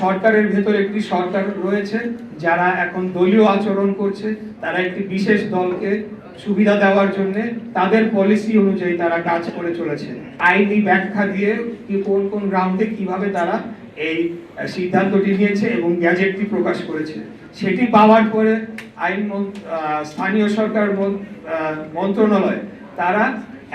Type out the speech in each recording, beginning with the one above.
সরকারের ভেতর একটি সরকার রয়েছে যারা এখন দলীয় আচরণ করছে। তারা একটি বিশেষ দলকে সুবিধা দেওয়ার জন্য তাদের পলিসি অনুযায়ী তারা কাজ করে চলেছে। আইনি ব্যাখ্যা দিয়ে কি কোন কোন গ্রাউন্ডে কীভাবে তারা এই সিদ্ধান্তটি নিয়েছে এবং গ্যাজেটটি প্রকাশ করেছে। সেটি পাওয়ার পরে আইন স্থানীয় সরকার মন্ত্রণালয় তারা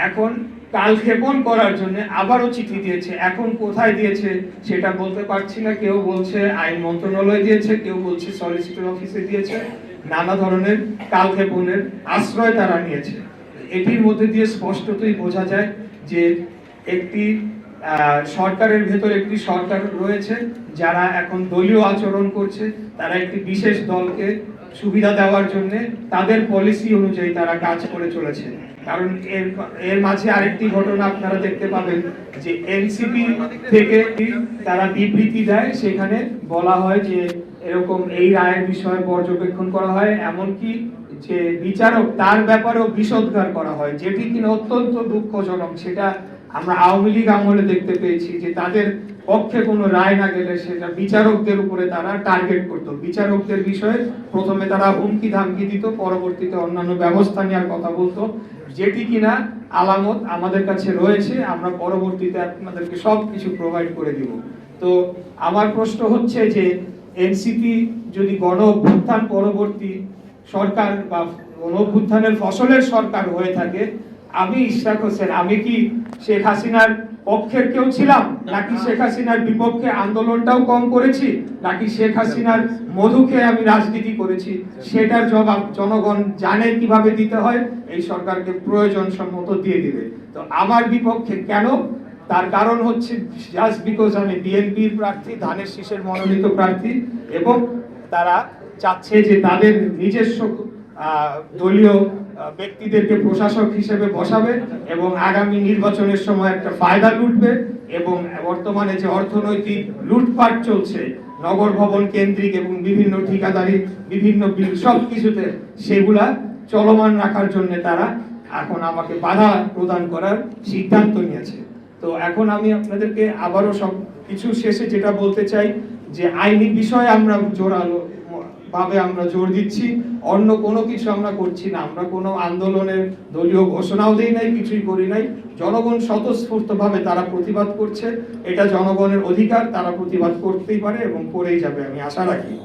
এখন কালক্ষেপণ করার জন্য আবারও চিঠি দিয়েছে। এখন কোথায় দিয়েছে সেটা বলতে পারছি না। কেউ বলছে আইন মন্ত্রণালয় দিয়েছে, কেউ বলছে সলিসিটর অফিসে দিয়েছে। নানা ধরনের কালক্ষেপণের আশ্রয় তারা নিয়েছে। এটির মধ্যে দিয়ে স্পষ্টতই বোঝা যায় যে একটি সরকারের ভেতর একটি সরকার রয়েছে যারা এখন দলীয় আচরণ করছে। তারা একটি বিশেষ দলকে সুবিধা দেওয়ার জন্য তাদের পলিসি অনুযায়ী তারা কাজ করে চলেছে। কারণ এর এর মাঝে আরেকটি ঘটনা আপনারা দেখতে পাবেন যে এনসিপি থেকে তারা বিবৃতি দেয়। সেখানে বলা হয় যে এরকম এই রায়ের বিষয়ে পর্যবেক্ষণ করা হয়। এমনকি যে বিচারক তার ব্যাপারেও বিষোদ্গার করা হয়, যেটি কিনা অত্যন্ত দুঃখজনক। সেটা আমরা আওয়ামী লীগ আমলে দেখতে পেয়েছি যে তাদের পক্ষে কোনো রায় না গেলে সেটা বিচারকদের উপরে তারা টার্গেট করতো। বিচারকদের বিষয়ে প্রথমে তারা হুমকি ধামকি দিত, পরবর্তীতে অন্যান্য ব্যবস্থা নেওয়ার কথা বলতো। যেটি কিনা আলামত আমাদের কাছে রয়েছে, আমরা পরবর্তীতে আপনাদেরকে সব কিছু প্রোভাইড করে দিব। তো আমার প্রশ্ন হচ্ছে যে, এনসিপি যদি গণ অভ্যুত্থান পরবর্তী সরকার বা গণ অভ্যুত্থানের ফসলের সরকার হয়ে থাকে আমি ইশরাক হোসেন আমি কি শেখ হাসিনার পক্ষের কেউ ছিলাম? নাকি শেখ হাসিনার বিপক্ষে আন্দোলনটাও কম করেছি? নাকি শেখ হাসিনার মধুকে আমি রাজনীতি করেছি? সেটার জবাব জনগণ জানে কীভাবে দিতে হয়? এই সরকারকে প্রয়োজন সম্মত দিয়ে দিবে। তো আমার বিপক্ষে কেন? তার কারণ হচ্ছে জাস্ট বিকজ আমি বিএনপির প্রার্থী ধানের শীষের মনোনীত প্রার্থী এবং তারা চাচ্ছে যে তাদের নিজস্ব দলীয় ব্যক্তিদেরকে প্রশাসক হিসেবে বসাবে এবং আগামী নির্বাচনের সময় একটা ফায়দা লুটবে এবং বর্তমানে যে অর্থনৈতিক লুটপাট চলছে, নগর ভবন কেন্দ্রিক এবং বিভিন্ন ঠিকাদারি, বিভিন্ন বিল সব কিছুতে সেগুলা চলমান রাখার জন্য তারা এখন আমাকে বাধা প্রদান করার সিদ্ধান্ত নিয়েছে। তো এখন আমি আপনাদেরকে আবারও সব কিছু শেষে যেটা বলতে চাই যে আইনি বিষয়ে আমরা জোরালো ভাবে আমরা জোর দিচ্ছি। অন্য কোনো কিছু আমরা করছি না। আমরা কোনো আন্দোলনের দলীয় ঘোষণাও দিই নাই, কিছুই করি নাই। জনগণ স্বতঃস্ফূর্তভাবে তারা প্রতিবাদ করছে। এটা জনগণের অধিকার, তারা প্রতিবাদ করতেই পারে এবং করেই যাবে, আমি আশা রাখি।